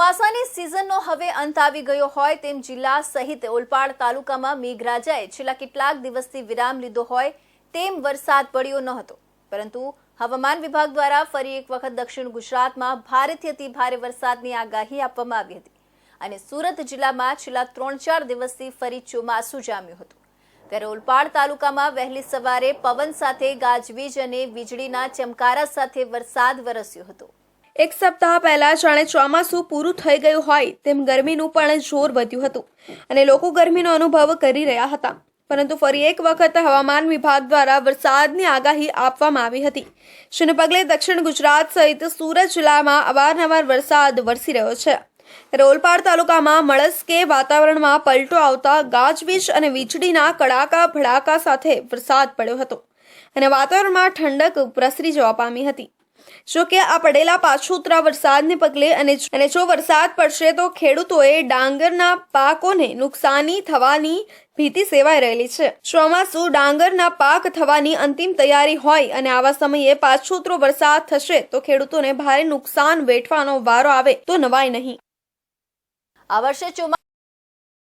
ચોમાસાની સિઝનનો હવે અંત આવી ગયો હોય તેમ જિલ્લા સહિત ઓલપાડ તાલુકામાં મેઘરાજાએ છેલ્લા કેટલાક દિવસથી વિરામ લીધો હોય તેમ વરસાદ પડ્યો ન હતો. પરંતુ હવામાન વિભાગ દ્વારા ફરી એક વખત દક્ષિણ ગુજરાતમાં ભારેથી અતિ ભારે વરસાદની આગાહી આપવામાં આવી હતી અને સુરત જિલ્લામાં છેલ્લા ત્રણ ચાર દિવસથી ફરી ચોમાસું જામ્યું હતું. ત્યારે ઓલપાડ તાલુકામાં વહેલી સવારે પવન સાથે ગાજવીજ અને વીજળીના ચમકારા સાથે વરસાદ વરસ્યો હતો. એક સપ્તાહ પહેલા જાણે ચોમાસું પૂરું થઈ ગયું હોય તેમ ગરમીનું પણ જોર વધ્યું હતું અને લોકો ગરમીનો અનુભવ કરી રહ્યા હતા. પરંતુ ફરી એક વખત હવામાન વિભાગ દ્વારા વરસાદની આગાહી આપવામાં આવી હતી. જેને પગલે દક્ષિણ ગુજરાત સહિત સુરત જિલ્લામાં અવારનવાર વરસાદ વરસી રહ્યો છે. રોલપાડ તાલુકામાં મળસ્કે વાતાવરણમાં પલટો આવતા ગાજવીજ અને વીજળીના કડાકા ભડાકા સાથે વરસાદ પડ્યો હતો અને વાતાવરણમાં ઠંડક પ્રસરી જવા પામી હતી. જો કે આ પડેલા પાછોતરા વરસાદને પગલે અને જો વરસાદ પડશે તો ખેડૂતોએ ડાંગરના પાકોને નુકસાની થવાની ભીતિ સેવાઈ રહેલી છે. ચોમાસું ડાંગરના પાક થવાની અંતિમ તૈયારી હોય અને આવા સમયે પાછોતરો વરસાદ થશે તો ખેડૂતોને ભારે નુકસાન વેઠવાનો વારો આવે તો નવાય નહીં. આ વર્ષે ચોમા